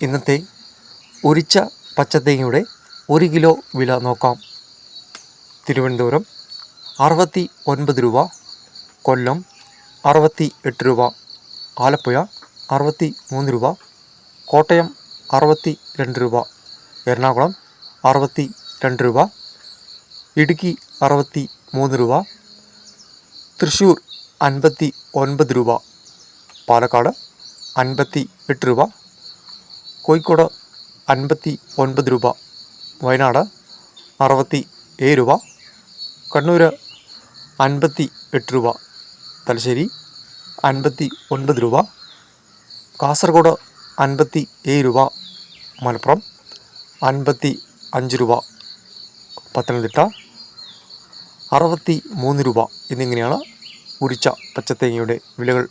ഇന്നത്തെ ഒരിച്ച പച്ചത്തേങ്ങയുടെ ഒരു കിലോ വില നോക്കാം. തിരുവനന്തപുരം അറുപത്തി ഒൻപത് രൂപ കൊല്ലം അറുപത്തി എട്ട് രൂപ ആലപ്പുഴ അറുപത്തി മൂന്ന് രൂപ കോട്ടയം അറുപത്തി രണ്ട് രൂപ എറണാകുളം അറുപത്തി രണ്ട് രൂപ ഇടുക്കി അറുപത്തി മൂന്ന് രൂപ തൃശ്ശൂർ അൻപത്തി ഒൻപത് രൂപ പാലക്കാട് അൻപത്തി എട്ട് രൂപ കോഴിക്കോട് അൻപത്തി ഒൻപത് രൂപ. വയനാട് അറുപത്തി ഏഴ് രൂപ. കണ്ണൂർ അൻപത്തി എട്ട് രൂപ. തലശ്ശേരി അൻപത്തി ഒൻപത് രൂപ. കാസർഗോഡ് അൻപത്തി ഏഴ് രൂപ. മലപ്പുറം അൻപത്തി അഞ്ച് രൂപ. പത്തനംതിട്ട അറുപത്തി മൂന്ന് രൂപ. എന്നിങ്ങനെയാണ് ഉരിച്ച പച്ചത്തേങ്ങയുടെ വിലകൾ.